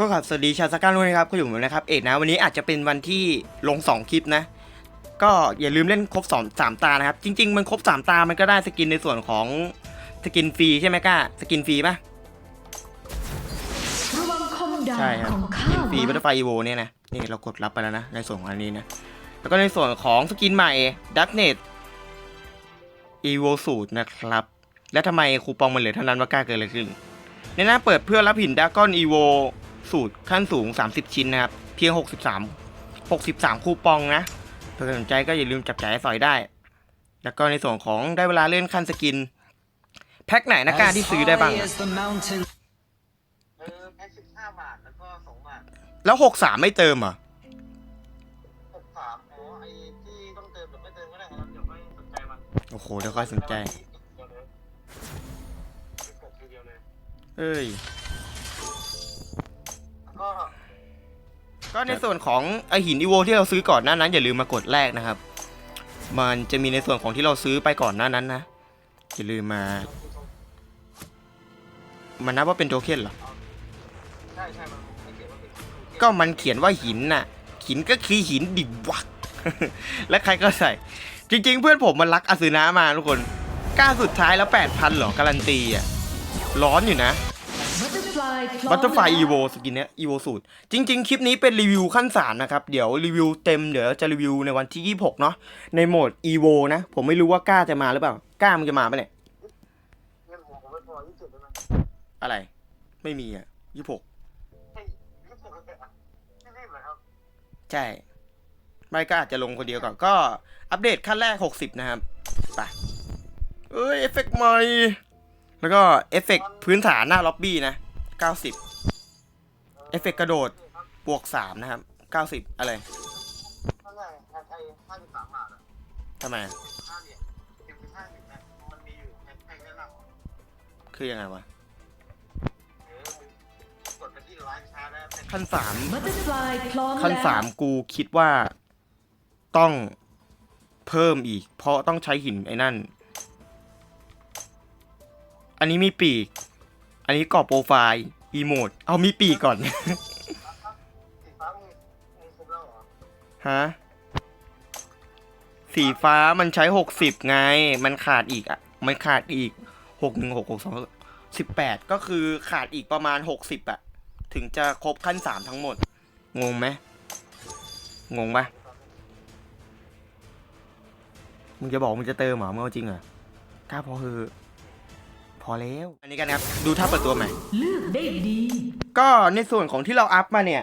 ก็ขับสวัสดีชาวสก้าด้วยนะครับก็อยู่เหมือนนะครับเอกนะวันนี้อาจจะเป็นวันที่ลง 2 คลิปนะ ก็อย่าลืมเล่นครบ2 3ตานะครับ จริง ๆ มันครบ 3 ตามันก็ได้สกินในส่วนของสกินฟรีใช่ไหมก้าสกินฟรีปะระวังคมใช่ครับสกินฟรีบัตเตอร์ไฟอีโวเนี่ยนะนี่เรากดรับไปแล้วนะในส่วนของอันนี้นะแล้วก็ในส่วนของสกินใหม่ดักเน็ตอีโวสูตรนะครับ และทำไมคูปองมันเหลือเท่านั้นว่ากล้าเกิดอะไรขึ้นในหน้าเปิดเพื่อรับหินดากอนอีโว สูตรขั้นสูง 30 ชิ้นนะครับ เพียง 63 63 คูปองนะถ้าสนใจก็อย่าลืมจับจ่ายให้สอยได้ แล้วก็ในส่วนของได้เวลาเลื่อนขั้นสกิน แพ็คไหนนะกล้าที่ซื้อได้บ้าง As อะ high as the mountain เออแพ็คสิบห้าบาทแล้วก็สองบาทแล้ว 63 ไม่เติมเหรอะหกสามอ๋อไอ้ที่ต้องเติมหรือไม่เติมก็ได้ครับเดี๋ยวไม่สนใจมันโอ้โหเดี๋ยวค่อยสนใจ เดี๋ยวเลยสิบหกทีเดียวเลย เอ้ย ก็ในส่วนของไอหินอีโวที่เราซื้อก่อนหน้านั้น อย่าลืมมากดแรกนะครับ มันจะมีในส่วนของที่เราซื้อไปก่อนหน้านั้นนะอย่าลืมมา มันนับว่าเป็นโทเค็นเหรอใช่ใช่มันก็มันเขียนว่าหินน่ะ หินก็คือหินดิบวัก และใครก็ใส่ จริง ๆ เพื่อนผมมันรักอาซึนะมาทุกคนกล้าสุดท้ายแล้ว8,000เหรอการันตีอะ ร้อนอยู่นะ บัตเตอร์ฟลายบัตเตอร์ไฟอีโวสกินเนี้ยอีโวสูตร จริง ๆ คลิปนี้เป็นรีวิวขั้นสามนะครับ เดี๋ยวรีวิวเต็มเดี๋ยวจะรีวิวในวันที่ 26 เนาะในโหมดอีโวนะ ผมไม่รู้ว่ากล้าจะมาหรือเปล่ากล้ามันจะมาปะเนี่ยเงินหัวผมไม่พอยี่สิบได้ไหมอะไร ไม่มีอะ26เฮ้ยยี่สิบเลยอะไม่รีบเหรอครับใช่ไม่ก็อาจจะลงคนเดียวก่อน ก็อัปเดตขั้นแรก 60 นะครับไปเอ้ย เอฟเฟกต์ใหม่ แล้วก็เอฟเฟกต์พื้นฐานหน้าล็อบบี้นะ 90 เอฟเฟกต์กระโดดบวก 3 นะครับ 90 อะไรเท่าไหร่ไอ้ไอ้ห้าสิบสามบาทอะทำไมอะห้าเหรียญเก็บไปห้าสิบนะมันมีอยู่แพ็คแพ็คแนะนำอะคือยังไงวะเออกดไปที่ร้านค้าแล้วเป็นขั้นสามบัตเตอร์ฟลายพร้อมขั้นแล้วสามกูคิดว่าต้องเพิ่มอีก เพราะต้องใช้หินไอ้นั่น อันนี้มีปีก อันนี้กรอบโปรไฟล์อีโมดเอามีปีกก่อน สีฟ้ามีมีครบแล้วเหรอฮะ สีฟ้ามันใช้หกสิบไง มันขาดอีกอะ มันขาดอีกหกหนึ่งหกหกสองสิบแปดก็คือขาดอีกประมาณหกสิบอะ ถึงจะครบขั้นสามทั้งหมด งงไหมงงปะมึงจะบอกมึงจะเติมเหรอมึงเอาจริงเหรอถ้าพอคือ อแล้ว อันนี้กันนะครับ ดูท่าเปิดตัวใหม่ เลือกได้ดี ก็ในส่วนของที่เราอัพมาเนี่ย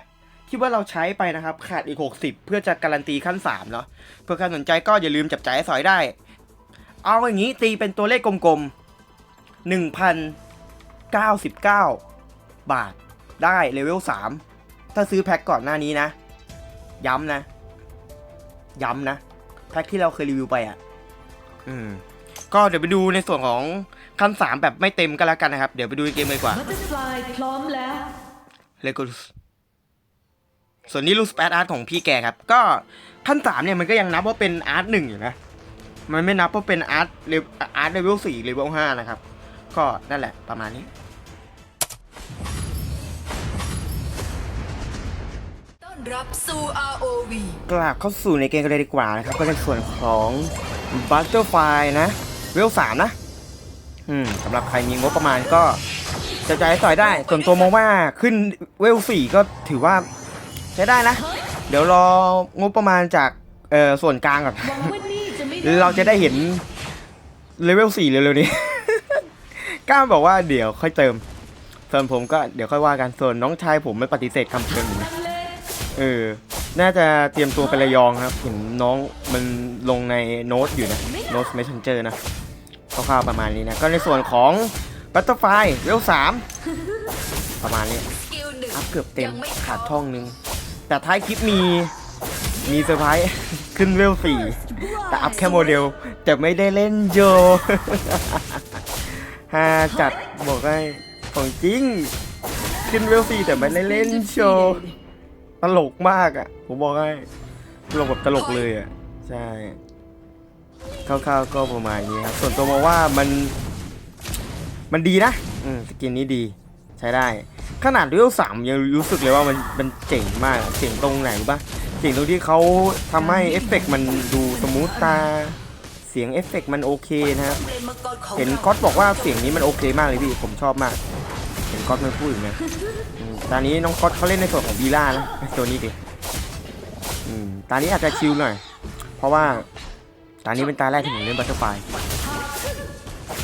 คิดว่าเราใช้ไปนะครับ ขาดอีก 60 เพื่อจะการันตีขั้น3เนาะเพื่อใครสนใจก็อย่าลืมจับจ่ายให้สอยได้ เอาอย่างนี้ตีเป็นตัวเลขกลมๆ1,099 บาทได้เลเวล 3 ถ้าซื้อแพ็คก่อนหน้านี้นะ ย้ำนะ ย้ำนะ แพ็คที่เราเคยรีวิวไปอะ อืม ก็เดี๋ยวไปดูในส่วนของ ขั้น3แบบไม่เต็มก็แล้วกันนะครับ เดี๋ยวไปดูในเกมเลยดีกว่าบัตเตอร์ฟลายพร้อมแล้วเลโกส่วนนี้ลูสแปดอาร์ตของพี่แกครับ ก็ขั้นสามเนี่ยมันก็ยังนับว่าเป็นอาร์ตหนึ่งอยู่นะ มันไม่นับว่าเป็นอาร์ตเลอาร์ตเลเวลสี่เลเวลห้านะครับ ก็นั่นแหละประมาณนี้ต้อนรับสู่ ROV กลับเข้าสู่ในเกมกันเลยดีกว่านะครับ ก็ในส่วนของบัตเตอร์ไฟนะ เวลสามนะ อืมสำหรับใครมีงบประมาณก็จะจ่ายสอยได้ ส่วนตัวมองว่าขึ้นเวลสี่ก็ถือว่าใช้ได้นะ เดี๋ยวรองบประมาณจากเอ่อส่วนกลางก่อน เราจะได้เห็นเลเวลสี่เร็วๆนี้ กล้าบอกว่าเดี๋ยวค่อยเติม ส่วนผมก็เดี๋ยวค่อยว่ากันส่วนน้องชายผมไม่ปฏิเสธคำเชิญเออ น่าจะเตรียมตัวไประยองครับเห็นน้องมันลงในโน้ตอยู่นะโน้ต messenger นะ คร่าวๆประมาณนี้นะ ก็ในส่วนของบัตเตอร์ไฟเวลสามประมาณนี้อัพเกือบเต็มขาดท่องนึง แต่ท้ายคลิปมีมีเซอร์ไพรส์ขึ้นเวลสี่แต่อัพแค่โมเดล แต่ไม่ได้เล่นโยฮาจัดบอกให้ของจริง ขึ้นเวลสี่แต่ไม่ได้เล่นโชว์ตลกมากอะ ผมบอกให้ตลกแบบตลกเลยอะ ใช่ คร่าวๆก็ประมาณนี้ครับ ส่วนตัวมองว่ามัน มันดีนะ อืมสกินนี้ดีใช้ได้ ขนาดเลเวลสามยังรู้สึกเลยว่ามันมันเจ๋งมากเจ๋งตรงไหนรู้ปะเจ๋งตรงที่เขาทำให้เอฟเฟกต์มันดูสมูทตา เสียงเอฟเฟกต์มันโอเคนะครับเห็นก๊อตบอกว่าเสียงนี้มันโอเคมากเลยพี่ผมชอบมาก เห็นก๊อตมันพูดอยู่นะตอนนี้น้องก๊อตเขาเล่นในส่วนของบีล่านะตัวนี้ดิอืมตอนนี้อาจจะชิลหน่อย เพราะว่า ตอนนี้เป็นตาแรกที่ผมเล่นบัตเตอร์ไฟ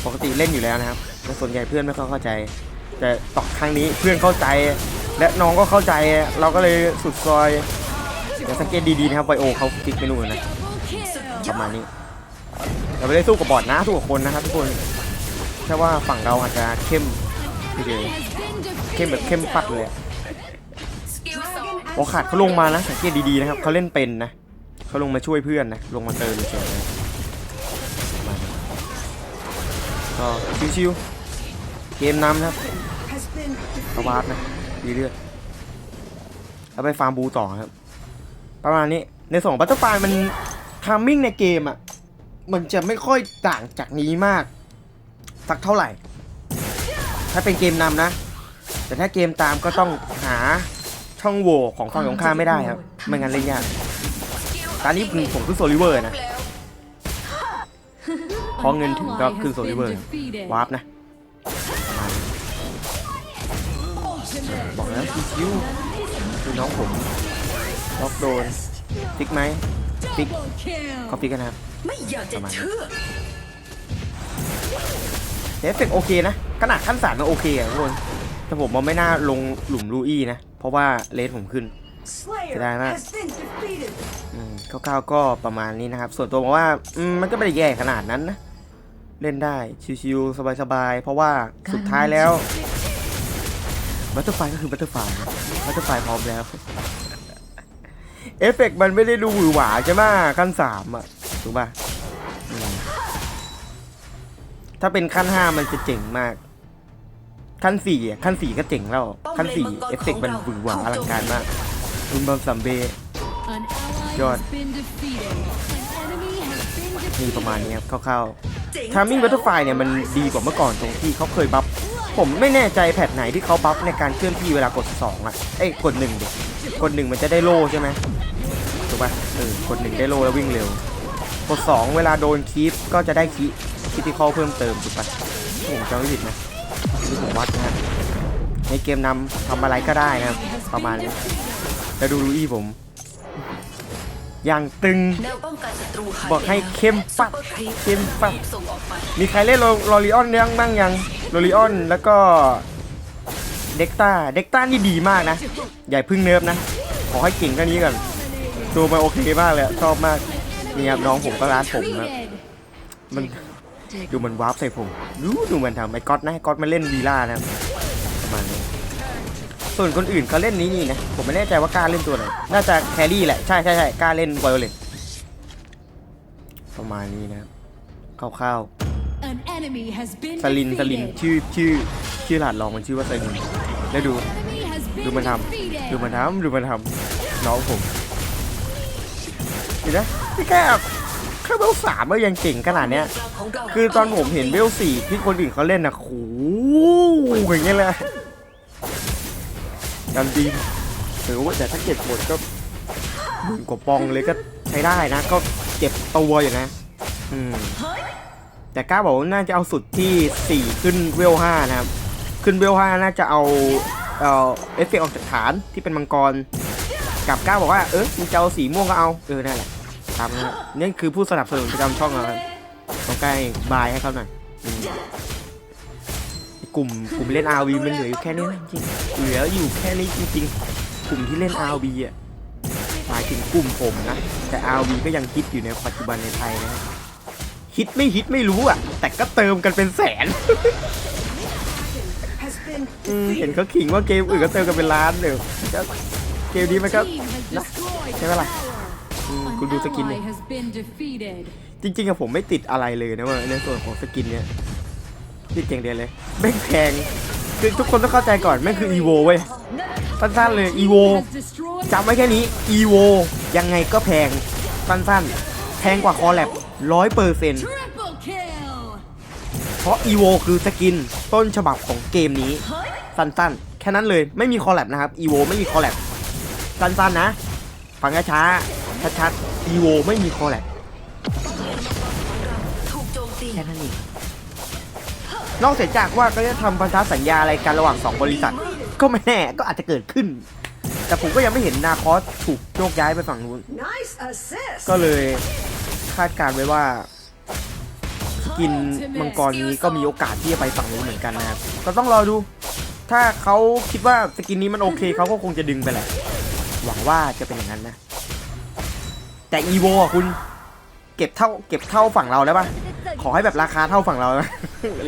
ปกติเล่นอยู่แล้วนะครับแต่ส่วนใหญ่เพื่อนไม่ค่อยเข้าใจ แต่ตอกครั้งนี้เพื่อนเข้าใจ และน้องก็เข้าใจ เราก็เลยสุดซอยเดี๋ยวสังเกตดีๆนะครับไบโอเขาคลิกเมนูนะประมาณนี้เราไม่ได้สู้กับบอทนะสู้กับคนนะครับทุกคนแค่ว่าฝั่งเราอาจจะเข้มเฉยๆเข้มแบบเข้มปัดเลยอะสกิลสองโอขาดเขาลงมานะสังเกตดีๆนะครับเขาเล่นเป็นนะ เขาลงมาช่วยเพื่อนนะ ลงมาเติมเฉยๆนะประมาณนี้ก็ชิวๆเกมนำครับเอาวาร์นะดีเลือดเอาไปฟาร์มบูต่อครับ ประมาณนี้ในส่วนของบัตเตอร์ไฟมันทามมิ่งในเกมอะ มันจะไม่ค่อยต่างจากนี้มาก สักเท่าไหร่ ถ้าเป็นเกมนำนะ แต่ถ้าเกมตามก็ต้องหาช่องโหว่ของฝั่งตรงข้าไม่ได้ครับ ไม่งั้นเล่นยาก ตอนนี้ผมขึ้นโซลิเวอร์นะพราะเงินถึงก็ขึ้นโซลิเวอร์วาร์ปนะบอกแล้วคิวคือน้องผมล็อกโดนฟิกไหมฟิกเขาฟิกกันนะครับไม่อยากจะเชื่อเอฟเฟกโอเคนะขนาดขั้นสามก็โอเคอะทุกคนแต่ผมว่าไม่น่าลงหลุมลูอี้นะ เพราะว่าเลสผมขึ้นเสียดายมากอืม คร่าวๆก็ประมาณนี้นะครับ ส่วนตัวผมว่ามันก็ไม่ได้แย่ขนาดนั้นนะเล่นได้ชิวๆสบายๆ เพราะว่าสุดท้ายแล้วบัตเตอร์ไฟก็คือบัตเตอร์ไฟบัตเตอร์ไฟพร้อมแล้ว เอฟเฟกต์มันไม่ได้ดูหวือหวาใช่ไหมขั้นสามอะถูกป่ะถ้าเป็นขั้นห้ามันจะเจ๋งมาก ขั้นสี่อะขั้นสี่ก็เจ๋งแล้ว ขั้นสี่เอฟเฟกต์มันหวือหวาอลังการมากคุณบอมสัมเบ ยอด มีประมาณนี้ครับคร่าวๆทามมิ่งบัตเตอร์ไฟเนี่ยมันดีกว่าเมื่อก่อนตรงที่เขาเคยบัฟผมไม่แน่ใจแพทไหนที่เขาบัฟในการเคลื่อนที่เวลากด2อะเอ้ยกด1ดิกด1มันจะได้โล่ใช่ไหมถูกป่ะเออกด1ได้โล่แล้ววิ่งเร็ว กด 2 เวลาโดนคีฟก็จะได้คีคิติคอลเพิ่มเติมถูกป่ะผมจำไม่ผิดนะนี่ผมวัดนะฮะในเกมนำทำอะไรก็ได้นะครับประมาณนี้แล้วดูลูอี้ผม อย่างตึงแนวป้องกันศัตรูหายบอกให้เข้มปัดซุปปอร์ครีปเข้มปัดรีบส่งออกไปมีใครเล่นโรลิออนยังบ้างยังโรลิออนแล้วก็เด็กต้าเด็กต้านี่ดีมากนะ อย่าเพึ่งเนิร์ฟนะ ขอให้เก่งแค่นี้ก่อนตัวมันโอเคมากเลยอะชอบมากนี่ครับน้องผมก็ร้านผมนะมันดูมันวาร์ปใส่ผม ดูดูมันทำไอ้ก๊อตนะไอ้ก๊อตมาเล่นวีล่านะประมาณนี้ ส่วนคนอื่นเขาเล่นนี้นี่นะ ผมไม่แน่ใจว่ากล้าเล่นตัวไหน น่าจะแครี่แหละ ใช่ใช่ใช่กล้าเล่นไวโอเลตประมาณนี้นะครับคร่าวๆสลินสลินชื่อชื่อชื่อหลาดรองมันชื่อว่าสลินแล้วดู ดูมันทำดูมันทำดูมันทำน้องผมเห็นไหมพี่แค่แค่เวลสามก็ยังเก่งขนาดเนี้ยของเราคือตอนผมเห็นเวลสี่ที่คนอื่นเขาเล่นนะโอ้โหอย่างเงี้ยเลย กันดีถือว่าแต่ถ้าเก็บหมดก็หมื่นกว่าปองเลยก็ใช้ได้นะ ก็เก็บตัวอยู่นะอืมแต่กล้าบอกว่าน่าจะเอาสุดที่ 4 ขึ้นเวล5นะครับ ขึ้นเวล5น่าจะเอาเอ่อเอฟเฟกออกจากฐานที่เป็นมังกรกับกล้าบอกว่าเออมึงจะเอาสีม่วงก็เอาเออนั่นแหละตามนั้นนี่คือผู้สนับสนุนประจำช่องเราครับต้องใกล้บายให้เขาหน่อย กลุ่มกลุ่มเล่น RV มันเหลืออยู่แค่นี้นะจริงๆเหลืออยู่แค่นี้จริงๆกลุ่มที่เล่น RV อะหมายถึงกลุ่มผมนะ แต่ RV ก็ยังคิดอยู่ในปัจจุบันในไทยนะครับฮิตไม่ฮิตไม่รู้อะ แต่ก็เติมกันเป็นแสนอืมเห็นเขาขิงว่าเกมอื่นก็เติมกันเป็นล้านเดี๋ยวก็เกมนี้มันก็นะใช่ไหมล่ะอืมคุณดูสกินเนี่ยจริงๆอะผมไม่ติดอะไรเลยนะว่าในส่วนของสกินเนี่ย ติดเก่งเดียวเลยแม่งแพงคือทุกคนต้องเข้าใจก่อนแม่งคืออีโวเว้ยสั้นๆเลยอีโวจำไว้แค่นี้อีโวยังไงก็แพงสั้นๆแพงกว่าคอแลบร้อยเปอร์เซ็นต์เพราะ EVO คือสกินต้นฉบับของเกมนี้ สั้นๆ แค่นั้นเลยไม่มีคอลแลบนะครับอีโวไม่มีคอลแลบสั้นๆนะฟังช้าๆชัดๆอีโวไม่มีคอลแลบถูกโจมตีแค่นั้นเอง นอกเสียจากว่าก็จะทำพันธสัญญาอะไรกันระหว่างสองบริษัท ก็ไม่แน่ก็อาจจะเกิดขึ้น แต่ผมก็ยังไม่เห็นนาคอสถูกโยกย้ายไปฝั่งนู้น Nice assist ก็เลยคาดการณ์ไว้ว่า กินมังกรนี้ก็มีโอกาสที่จะไปฝั่งนู้นเหมือนกันนะครับ ก็ต้องรอดู ถ้าเขาคิดว่าสกินนี้มันโอเคเขาก็คงจะดึงไปแหละ หวังว่าจะเป็นอย่างนั้นนะ แต่อีโวอะคุณเก็บเท่าเก็บเท่าฝั่งเราได้ปะ ขอให้แบบราคาเท่าฝั่งเรานะ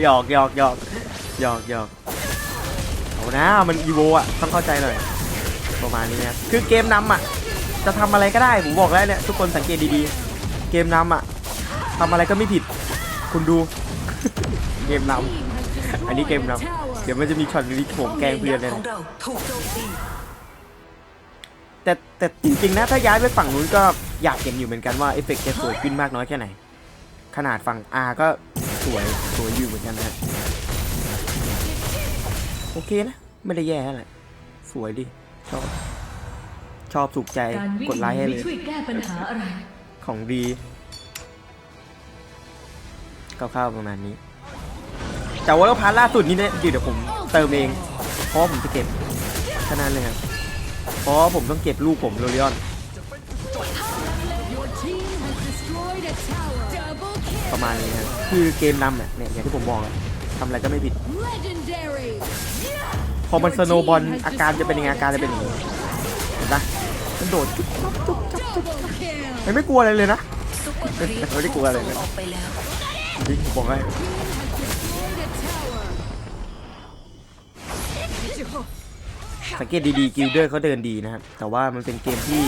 หยอกหยอกหยอกหยอกหยอกเอานะมันอีโวอะต้องเข้าใจหน่อยประมาณนี้นะคือเกมนำอะ จะทำอะไรก็ได้ผมบอกแล้วเนี่ยทุกคนสังเกตดีๆ เกมนำอะทำอะไรก็ไม่ผิด คุณดู เกมนำอันนี้เกมนำเดี๋ยวมันจะมีช็อตนี้ผมแกงเพื่อนเลยนะแต่แต่จริงๆนะถ้าย้ายไปฝั่งนู้นก็อยากเห็นอยู่เหมือนกันว่าเอฟเฟกต์จะสวยขึ้นมากน้อยแค่ไหน ขนาดฝั่ง R ก็สวยสวยอยู่เหมือนกันนะโอเคนะ ไม่ได้แย่อะไรสวยดีชอบ ชอบสุขใจการวิ่งกดไลค์ให้ไม่เลยช่วยแก้ปัญหาอะไรของดีคร่าวๆประมาณนี้ แต่ว่าพาร์ทล่าสุดนี้เนี่ยเดี๋ยวผมเติมเองเพราะว่าผมจะเก็บแค่นั้นเลยครับเพราะว่าผมต้องเก็บลูกผมโรลิออน ประมาณนี้ครับคือเกมนำเนี่ยเนี่ยอย่างที่ผมบอกอะทำอะไรก็ไม่ผิด พอมันสโนว์บอลอาการจะเป็นยังไงอาการจะเป็นอย่างนี้เห็นปะมันโดดจุ๊บจุ๊บจุ๊บจุ๊บจุ๊บมันไม่กลัวอะไรเลยนะซุปเปอร์ครีปไม่ได้กลัวอะไรเลยส่งออกไปแล้วจริงบอกให้สังเกตดีๆกิลเดอร์เขาเดินดีนะครับ แต่ว่ามันเป็นเกมที่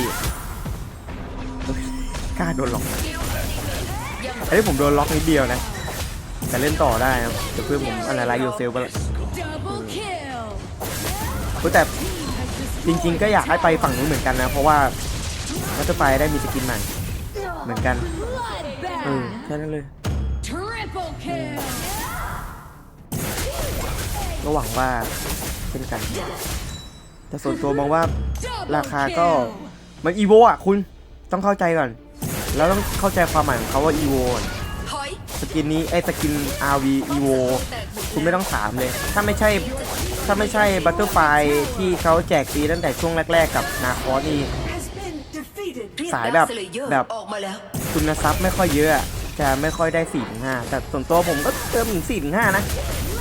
กล้าโดนล็อก อันนี้ผมโดนล็อกนิดเดียวนะ แต่เล่นต่อได้ครับแต่เพื่อผมอะไรไลโยเซลไปละเฮ้ยแต่จริงๆก็อยากให้ไปฝั่งนู้นเหมือนกันนะ เพราะว่าวัตเตอร์ไฟได้มีสกินใหม่เหมือนกันเออแค่นั้นเลยก็หวังว่าเช่นกันแต่ส่วนตัวมองว่าราคาก็มันอีโวอะคุณต้องเข้าใจก่อน แล้วต้องเข้าใจความหมายของเขาว่าอีโวสกินนี้ไอ้สกิน RV อีโวคุณไม่ต้องถามเลย ถ้าไม่ใช่ถ้าไม่ใช่บัตเตอร์ไฟที่เขาแจกฟรีตั้งแต่ช่วงแรก ๆ กับนาคอนี่สายแบบแบบคุณทรัพย์ไม่ค่อยเยอะจะไม่ค่อยได้4ี่ถึงห้าแต่ส่วนตัวผมก็เติมถึง4ี่ถึงห้านะ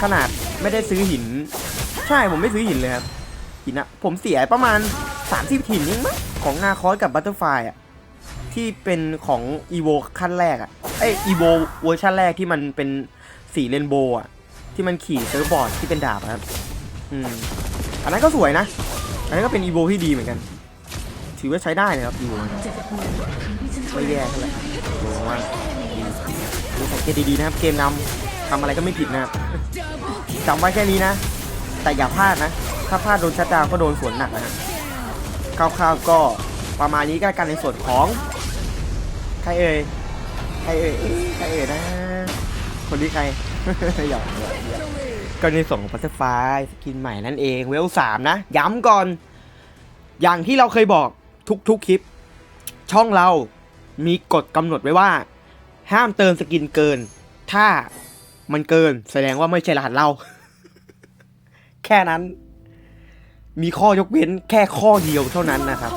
ขนาดไม่ได้ซื้อหิน ใช่ผมไม่ซื้อหินเลยครับหินอะผมเสียประมาณ 3 0 หินยังมั้งของนาคอสกับบัตเตอร์ไฟอะ ที่เป็นของอีโวขั้นแรกอะเอ้ยอีโวเวอร์ชันแรกที่มันเป็นสีเรนโบว์อะที่มันขี่เซิร์ฟบอร์ดที่เป็นดาบอะครับอืมอันนั้นก็สวยนะ อันนั้นก็เป็นอีโวที่ดีเหมือนกัน ถือว่าใช้ได้นะครับอีโวไม่แย่เท่าไหร่โหว่าดูสังเกตดีๆนะครับ เกมนำทำอะไรก็ไม่ผิดนะครับจำไว้แค่นี้นะ แต่อย่าพลาดนะ ถ้าพลาดโดนชัดดาวก็โดนสวนหนักนะครับคร่าวๆก็ประมาณนี้ก็กันในส่วนของ รเอ่ย ใครเอ่ยใครเอ่ยนะ คนที่ใคร หยอกหยอกหยอกก็ในส่วนของพัตเตอร์ไฟสกินใหม่นั่นเองเวลสามนะ ย้ำก่อน อย่างที่เราเคยบอกทุกๆคลิป ช่องเรามีกฎกำหนดไว้ว่า ห้ามเติมสกินเกิน ถ้ามันเกินแสดงว่าไม่ใช่รหัสเรา แค่นั้น มีข้อยกเว้นแค่ข้อเดียวเท่านั้นนะครับ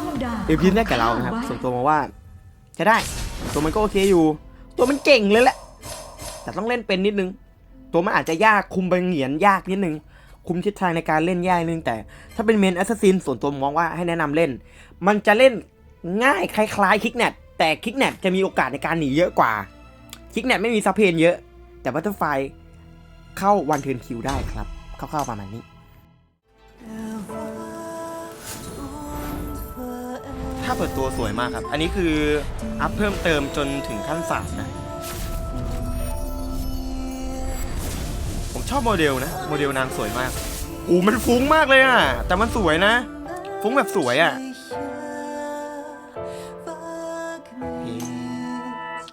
เอพินได้กับเรานะครับส่วนตัวมาว่าใช้ได้ ตัวมันก็โอเคอยู่ ตัวมันเก่งเลยแหละ แต่ต้องเล่นเป็นนิดนึง ตัวมันอาจจะยากคุมไปเหงียนยากนิดนึง คุมทิศทางในการเล่นยากนิดนึงแต่ ถ้าเป็นเมนแอสซัสซินส่วนตัวมองว่าให้แนะนำเล่น มันจะเล่นง่ายคล้ายๆคิกเน็ตแต่คิกเน็ตจะมีโอกาสในการหนีเยอะกว่าคิกเน็ตไม่มีซับเพนเยอะ แต่บัตเตอร์ไฟเข้าวันเทิร์นคิวได้ครับคร่าๆประมาณนี้าเปิดตัวสวยมากครับ อันนี้คืออัพเพิ่มเติมจนถึงขั้นสามนะ ผมชอบโมเดลนะ โมเดลนางสวยมากอูมันฟุ้งมากเลยอะ แต่มันสวยนะ ฟุ้งแบบสวยอะ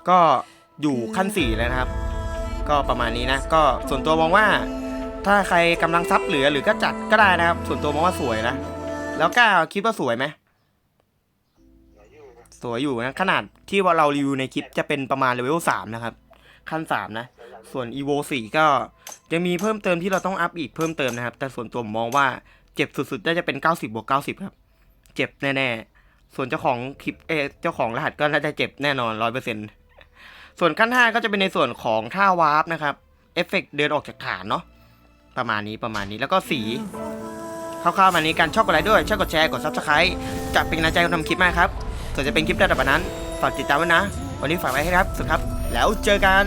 ก็อยู่ขั้นสี่แล้วนะครับ ก็ประมาณนี้นะ ก็ส่วนตัวมองว่า ถ้าใครกำลังซับเหลือหรือก็จัดก็ได้นะครับ ส่วนตัวมองว่าสวยนะ แล้วกล้าคิดว่าสวยไหม สวยอยู่นะ ขนาดที่ว่าเรารีวิวในคลิปจะเป็นประมาณเลเวลสามนะครับ ขั้นสามนะ ส่วน evo 4ก็ยังมีเพิ่มเติมที่เราต้องอัพอีกเพิ่มเติมนะครับ แต่ส่วนตัวผมมองว่าเจ็บสุดๆน่าจะเป็น 90บวก90 ครับ เจ็บแน่ๆ ส่วนเจ้าของคลิปเอเจ้าของรหัสก็น่าจะเจ็บแน่นอนร้อยเปอร์เซ็นต์ส่วนขั้น5ก็จะเป็นในส่วนของท่าวาร์ปนะครับเอฟเฟกต์เดินออกจากฐานเนาะประมาณนี้ประมาณนี้แล้วก็สีคร่าวๆมานี้การชอบกดไลค์ด้วยช่วยกดแชร์กด subscribe จะเป็นกำลังใจการทำคลิปมากครับ ส่วนจะเป็นคลิประดับนั้น ฝากติดตามไว้นะ วันนี้ฝากไว้ให้ครับ สุดครับ แล้วเจอกัน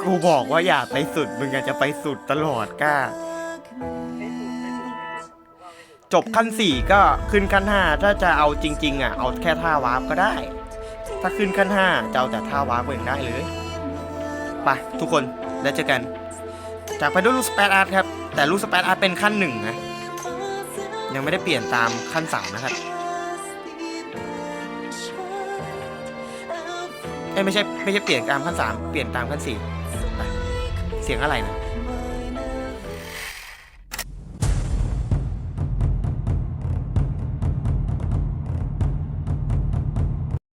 ครูบอกว่าอย่าไปสุด มึงอยากจะไปสุดตลอดกล้า จบขั้นสี่ก็ขึ้นขั้นห้าถ้าจะเอาจริง ๆ อะ เอาแค่ท่าวาร์ปก็ได้ ถ้าขึ้นขั้นห้าจะเอาแต่ท่าวาร์ปก็ยังได้เลย ไป ทุกคนแล้วเจอกัน จากไปด้วยลูกสเปซอาร์ตครับ แต่ลูกสเปซอาร์เป็นขั้นหนึ่งนะ ยังไม่ได้เปลี่ยนตามขั้นสามนะครับเอ้ไม่ใช่ไม่ใช่เปลี่ยนตามขั้นสามเปลี่ยนตามขั้นสี่เสียงอะไรนะ